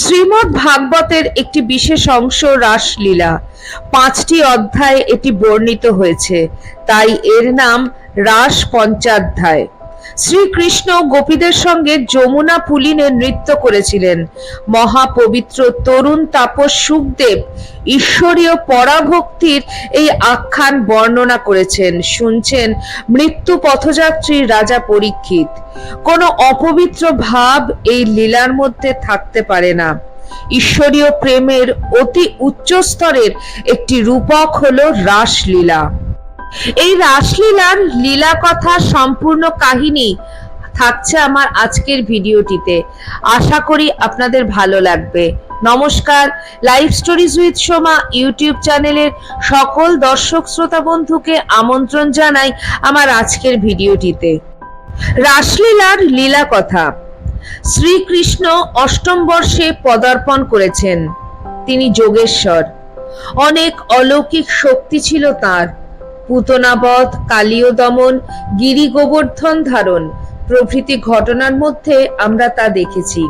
শ্রীমদ্ ভাগবতের একটি বিশেষ অংশ রাসলীলা। পাঁচটি অধ্যায়ে এটি বর্ণিত হয়েছে। তাই এর নাম রাস পঞ্চাধ্যায় শ্রীকৃষ্ণ গোপীদের সঙ্গে যমুনা পুলিনে নৃত্য করেছিলেন। মহাপবিত্র তরুণ তাপস সুখদেব ঈশ্বরীয় পরাভক্তির এই আখ্যান বর্ণনা করেছেন। শুনছেন মৃত্যু পথযাত্রী রাজা পরীক্ষিত। কোনো অপবিত্র ভাব এই লীলার মধ্যে থাকতে পারে না। ঈশ্বরীয় প্রেমের অতি উচ্চ স্তরের একটি রূপক হলো রাসলীলা। এই রাসলীলার লীলা কথা সম্পূর্ণ কাহিনী থাকছে আমার আজকের ভিডিওটিতে। আশা করি আপনাদের ভালো লাগবে। নমস্কার live stories with Soma YouTube চ্যানেলের সকল দর্শক শ্রোতা বন্ধুকে আমন্ত্রণ জানাই আমার আজকের ভিডিওটিতে। রাসলীলার লীলা কথা শ্রীকৃষ্ণ অষ্টম বর্ষে পদার্পণ করেছেন। তিনি যোগেশ্বর। অনেক অলৌকিক শক্তি ছিল তার। পুতনাবধ কালীয় দমন গিরি গোবর্ধন ধারণ। প্রভৃতি ঘটনার মধ্যে আমরা তা দেখেছি।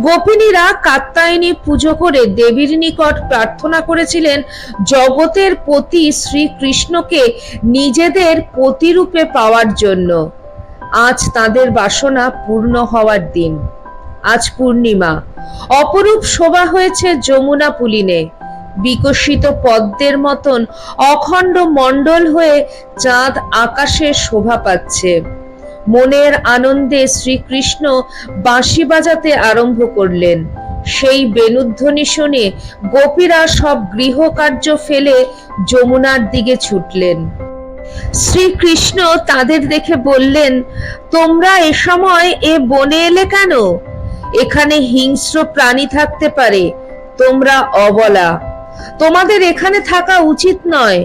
গোপিনীরা কাত্তায়নী পুজো করে দেবীর নিকট প্রার্থনা করেছিলেন, জগতের পতি শ্রীকৃষ্ণকে নিজেদের পতিরূপে পাওয়ার জন্য। আজ তাদের বাসনা পূর্ণ হওয়ার দিন। আজ পূর্ণিমা। অপরূপ শোভা হয়েছে যমুনা পুলিনে। বিকশিত পদ্মের মতন অখণ্ড মণ্ডল হয়ে চাঁদ আকাশে শোভা পাচ্ছে। মনের আনন্দে শ্রীকৃষ্ণ বাঁশি বাজাতে আরম্ভ করলেন। সেই বেনুধ্বনি শুনে গোপীরা সব গৃহকার্য ফেলে যমুনার দিকে ছুটলেন। শ্রীকৃষ্ণ তাদের দেখে বললেন, তোমরা এ সময় এ বনে এলে কেন? এখানে হিংস্র প্রাণী থাকতে পারে। তোমরা অবলা। তোমাদের এখানে থাকা উচিত নয়।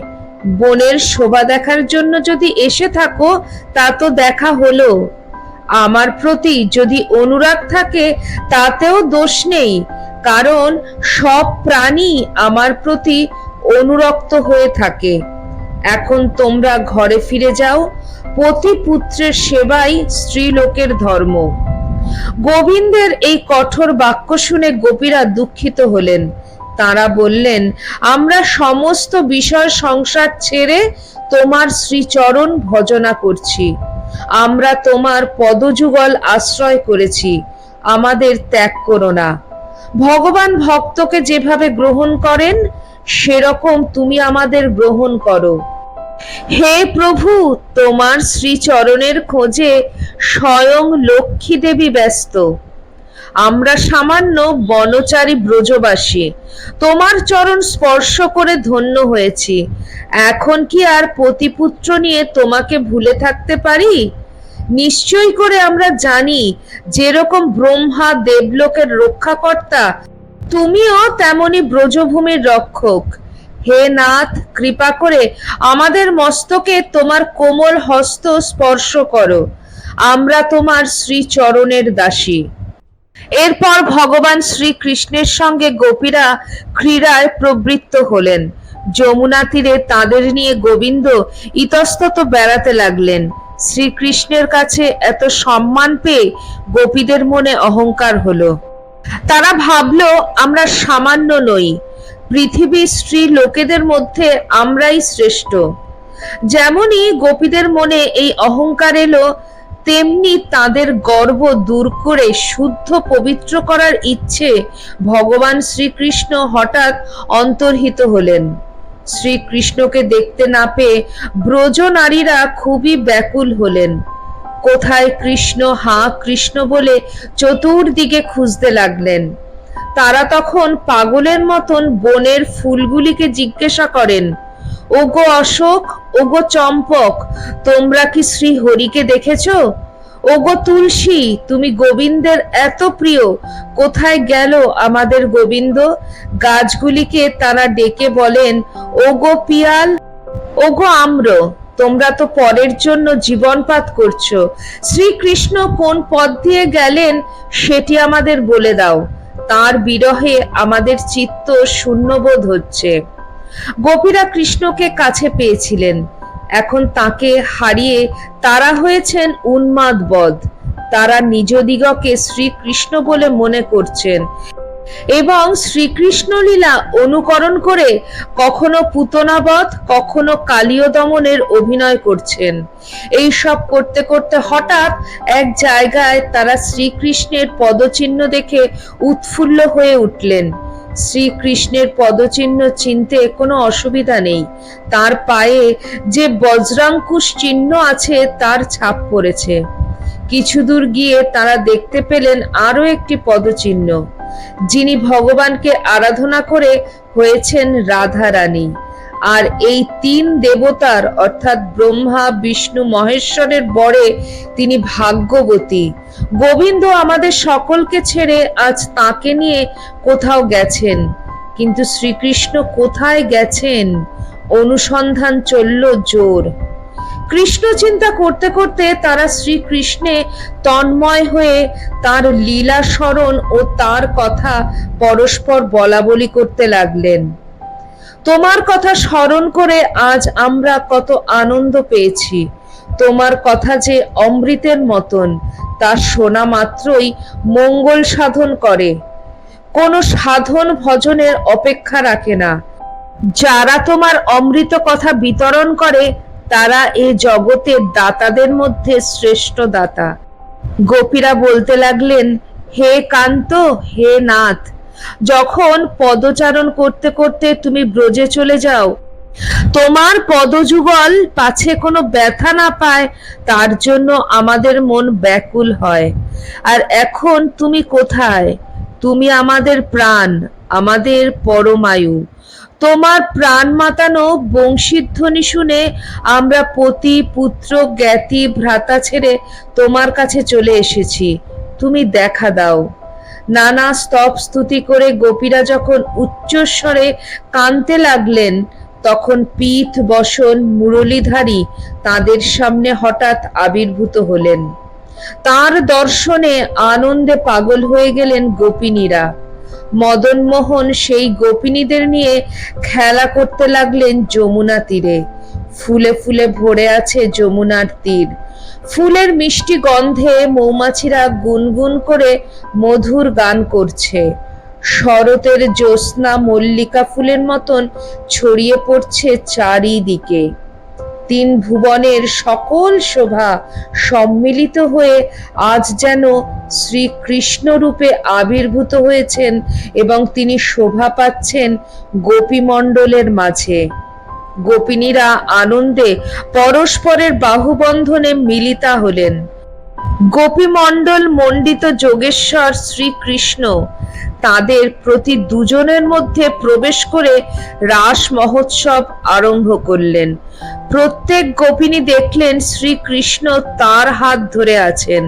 বনের শোভা দেখার জন্য যদি এসে থাকো, তা তো দেখা হলো। আমার প্রতি যদি অনুরাগ থাকে, তাতেও দোষ নেই, কারণ সব প্রাণী আমার প্রতি অনুরক্ত হয়ে থাকে। এখন তোমরা ঘরে ফিরে যাও, পতি পুত্রের সেবাই স্ত্রীলোকের ধর্ম। গোবিন্দের এই কঠোর বাক্য শুনে গোপীরা দুঃখিত হলেন। তারা বললেন, আমরা সমস্ত বিষয় সংসার ছেড়ে তোমার শ্রীচরণ ভজনা করছি। আমরা তোমার পদযুগল আশ্রয় করেছি। আমাদের ত্যাগ করো না। ভগবান ভক্তকে যেভাবে গ্রহণ করেন, সেরকম তুমি আমাদের গ্রহণ করো। হে প্রভু, তোমার শ্রীচরণের খোঁজে স্বয়ং লক্ষ্মী দেবী ব্যস্ত। আমরা সামান্য বনচারী ব্রজবাসী। তোমার চরণ স্পর্শ করে ধন্য হয়েছি। এখন কি আর পতিপুত্র নিয়ে তোমাকে ভুলে থাকতে পারি? নিশ্চয় করে আমরা জানি, যেরকম ব্রহ্মা দেবলোকের রক্ষাকর্তা, তুমিও তেমনি ব্রজভূমির রক্ষক। হে নাথ, কৃপা করে আমাদের মস্তকে তোমার কোমল হস্ত স্পর্শ করো। আমরা তোমার শ্রীচরণের দাসী। এরপর ভগবান শ্রীকৃষ্ণের সঙ্গে গোপীরা ক্রীড়ায় প্রবৃত্ত হলেন। যমুনা তীরে তাদের নিয়ে গোবিন্দ ইতস্তত বেড়াতে লাগলেন। শ্রীকৃষ্ণের কাছে এত সম্মান পেয়ে গোপীদের মনে অহংকার হলো। তারা ভাবলো, আমরা সামান্য নই। পৃথিবীর স্ত্রী লোকেদের মধ্যে আমরাই শ্রেষ্ঠ। যেমনই গোপীদের মনে এই অহংকার এলো তেমনি তাদের গর্ব দূর করে শুদ্ধ পবিত্র করার ইচ্ছে ভগবান শ্রীকৃষ্ণ হঠাৎ অন্তর্হিত হলেন। শ্রীকৃষ্ণকে দেখতে না পেয়ে ব্রজ নারীরা খুবই ব্যাকুল হলেন। কোথায় কৃষ্ণ, হা কৃষ্ণ বলে চতুর্দিকে খুঁজতে লাগলেন। তারা তখন পাগলের মতন বনের ফুলগুলিকে জিজ্ঞাসা করেন, ওগো অশোক ওগো চম্পক, তোমরা কি শ্রী হরিকে দেখেছ? ওগো তুলসী, তুমি গোবিন্দের এত প্রিয়, কোথায় গেল আমাদের গোবিন্দ? গাছগুলিকে তারা ডেকে বলেন, ওগো পিয়াল, ওগো আম্র, তোমরা তো পরের জন্য জীবনপাত করছ। শ্রীকৃষ্ণ কোন পথ দিয়ে গেলেন সেটি আমাদের বলে দাও। তার বিরহে আমাদের চিত্ত শূন্যবোধ হচ্ছে। গোপীরা কৃষ্ণকে কাছে পেয়েছিলেন। এখন তাকে হারিয়ে তারা হয়েছেন উন্মাদ বধ। তারা নিজ দিগকে শ্রীকৃষ্ণ বলে মনে করছেন এবং শ্রীকৃষ্ণ লীলা অনুকরণ করে কখনো পুতনাবধ, কখনো কালীয় দমনের অভিনয় করছেন। এই সব করতে করতে হঠাৎ এক জায়গায় তারা শ্রীকৃষ্ণের পদচিহ্ন দেখে উৎফুল্ল হয়ে উঠলেন। শ্রীকৃষ্ণের পদচিহ্ন চিনতে কোনো অসুবিধা নেই। তার পায়ে যে বজ্রাঙ্কুশ চিহ্ন আছে, তার ছাপ পড়েছে। কিছু দূর গিয়ে তারা দেখতে পেলেন আরও একটি পদচিহ্ন। যিনি ভগবানকে আরাধনা করে হয়েছেন রাধা রানী আর এই তিন দেবতার, অর্থাৎ ব্রহ্মা, বিষ্ণু, মহেশ্বরের বরে তিনি ভাগ্যবতী। গোবিন্দ আমাদের সকলকে ছেড়ে আজ তাকে নিয়ে কোথাও গেছেন, কিন্তু শ্রীকৃষ্ণ কোথায় গেছেন? অনুসন্ধান চলল জোর। কৃষ্ণ চিন্তা করতে করতে তারা শ্রীকৃষ্ণে তন্ময় হয়ে তার লীলা স্মরণ ও তার কথা পরস্পর বলা বলি করতে লাগলেন। তোমার কথা স্মরণ করে আজ আমরা কত আনন্দ পেয়েছি। তোমার কথা যে অমৃতের মতন তা শোনা মাত্রই মঙ্গল সাধন করে। কোনো সাধন ভজনের অপেক্ষা রাখে না। যারা তোমার অমৃত কথা বিতরণ করে, তারা এ জগতের দাতাদের মধ্যে শ্রেষ্ঠ দাতা। গোপীরা বলতে লাগলেন, হে কান্ত, হে নাথ যখন পদচারণ করতে করতে তুমি ব্রজে চলে যাও, তোমার পদযুগল পাছে কোনো ব্যথা না পায়, তার জন্য আমাদের মন ব্যাকুল হয়। আর এখন তুমি কোথায়? তুমি আমাদের প্রাণ, আমাদের পরমায়ু। তোমার প্রাণ মাতানো বংশীধ্বনি শুনে আমরা পতি, পুত্র, জ্ঞাতি, ভ্রাতা ছেড়ে তোমার কাছে চলে এসেছি। তুমি দেখা দাও। নানা স্তব স্তুতি করে গোপীরা যখন উচ্চস্বরে কানতে লাগলেন, তখন পীত বসন, মুরলীধারী তাদের সামনে হঠাৎ আবির্ভূত হলেন। তার দর্শনে আনন্দে পাগল হয়ে গেলেন গোপিনীরা। মদনমোহন সেই গোপিনীদের নিয়ে খেলা করতে লাগলেন যমুনা তীরে। ফুলে ফুলে ভরে আছে যমুনার তীর। ফুলের মিষ্টি গন্ধে মৌমাছিরা গুনগুন করে মধুর গান করছে। শরতের জ্যোৎস্না মল্লিকা ফুলের মতন ছড়িয়ে পড়ছে চারিদিকে। তিন ভুবনের সকল শোভা সম্মিলিত হয়ে আজ যেন শ্রীকৃষ্ণ রূপে আবির্ভূত হয়েছেন এবং তিনি শোভা পাচ্ছেন গোপীমণ্ডলের মাঝে। গোপিনীরা আনন্দে পরস্পরের বাহুবন্ধনে মিলিতা হলেন। গোপীমণ্ডল মণ্ডিত যোগেশ্বর শ্রীকৃষ্ণ তাদের প্রতি দুজনের মধ্যে প্রবেশ করে রাস মহোৎসব আরম্ভ করলেন। প্রত্যেক গোপিনী দেখলেন শ্রীকৃষ্ণ তার হাত ধরে আছেন।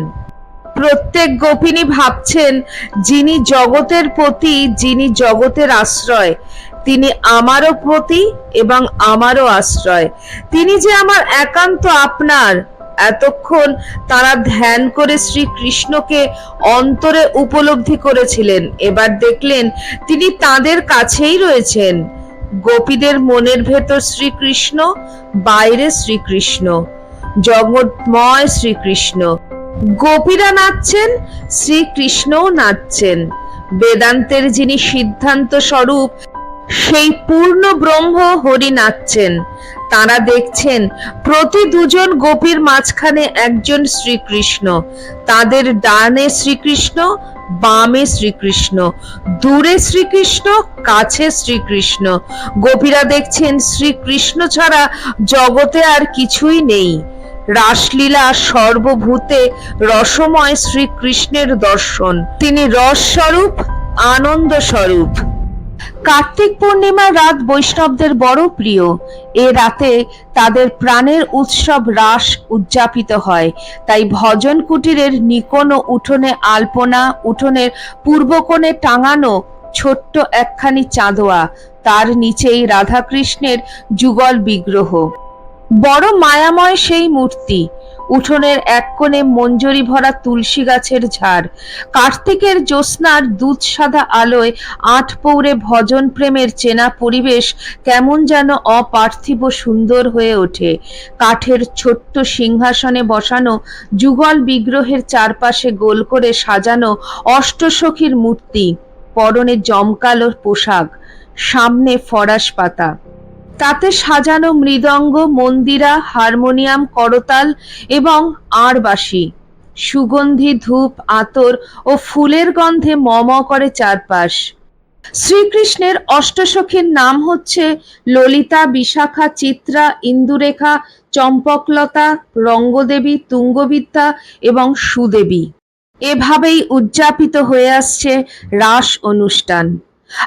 প্রত্যেক গোপিনী ভাবছেন, যিনি জগতের প্রতি, যিনি জগতের আশ্রয় তিনি আমারও প্রতি এবং আমারও আশ্রয়। তিনি যে আমার একান্ত আপনার, এতক্ষণ তারা ধ্যান করে শ্রীকৃষ্ণকে অন্তরে উপলব্ধি করেছিলেন। এবার দেখলেন তিনি তাদের কাছেই রয়েছেন। গোপীদের মনের ভেতর শ্রীকৃষ্ণ, বাইরে শ্রীকৃষ্ণ। জগৎময় শ্রীকৃষ্ণ। গোপীরা নাচছেন, শ্রীকৃষ্ণও নাচছেন। বেদান্তের যিনি সিদ্ধান্ত স্বরূপ সেই পূর্ণ ব্রহ্ম হরি নাচছেন। তারা দেখছেন, প্রতি দুজন গোপীর মাঝখানে একজন শ্রীকৃষ্ণ। তাদের ডানে শ্রীকৃষ্ণ, বামে শ্রীকৃষ্ণ। দূরে শ্রীকৃষ্ণ, কাছে শ্রীকৃষ্ণ। গোপীরা দেখছেন, শ্রীকৃষ্ণ ছাড়া জগতে আর কিছুই নেই। রাসলীলা সর্বভূতে রসময় শ্রীকৃষ্ণের দর্শন। তিনি রস স্বরূপ, আনন্দ স্বরূপ। কার্তিক পূর্ণিমার রাত বৈষ্ণবদের বড় প্রিয়। এ রাতে তাদের প্রাণের উৎসব রাস উদযাপিত হয়। তাই ভজন কুটিরের নিকোন উঠোনে আলপনা, উঠোনের পূর্বকোণে টাঙানো ছোট্ট একখানি চাঁদোয়া, তার নিচেই রাধাকৃষ্ণের যুগল বিগ্রহ। বড় মায়াময় সেই মূর্তি। উঠোনের এক কোণে মঞ্জরি ভরা তুলসী গাছের ঝাড়। কার্তিকের জ্যোৎস্নার দুধ সাদা আলোয় আট পৌরে ভজন প্রেমের চেনা পরিবেশ কেমন যেন অপার্থিব সুন্দর হয়ে ওঠে। কাঠের ছোট্ট সিংহাসনে বসানো যুগল বিগ্রহের চারপাশে গোল করে সাজানো অষ্টসখীর মূর্তি, পরনে জমকালো পোশাক, সামনে ফরাস পাতা। তাতে সাজানো মৃদঙ্গ, মন্দিরা, হারমোনিয়াম, করতাল এবং আরবাসি সুগন্ধি, ধূপ, আতর ও ফুলের গন্ধে ম ম করে চারপাশ। শ্রীকৃষ্ণের অষ্টসখীর নাম হচ্ছে ললিতা, বিশাখা, চিত্রা, ইন্দুরেখা, চম্পকলতা, রঙ্গদেবী, তুঙ্গবিদ্যা এবং সুদেবী। এভাবেই উদযাপিত হয়ে আসছে রাস অনুষ্ঠান।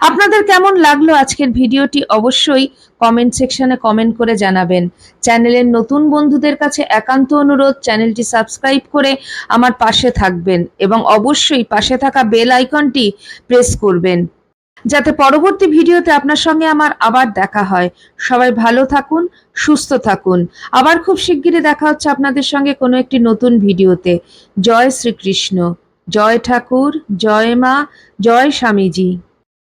আপনাদের কেমন লাগল আজকের ভিডিওটি অবশ্যই কমেন্ট সেকশনে কমেন্ট করে জানাবেন। চ্যানেলের নতুন বন্ধুদের কাছে একান্ত অনুরোধ চ্যানেলটি সাবস্ক্রাইব করে আমার পাশে থাকবেন এবং অবশ্যই পাশে থাকা বেল আইকনটি প্রেস করবেন। যাতে পরবর্তী ভিডিওতে আপনার সঙ্গে আমার আবার দেখা হয়। সবাই ভালো থাকুন, সুস্থ থাকুন। আবার খুব শিগগিরই দেখা হচ্ছে আপনাদের সঙ্গে কোনো একটি নতুন ভিডিওতে। জয় শ্রীকৃষ্ণ। জয় ঠাকুর, জয় মা, জয় স্বামীজি।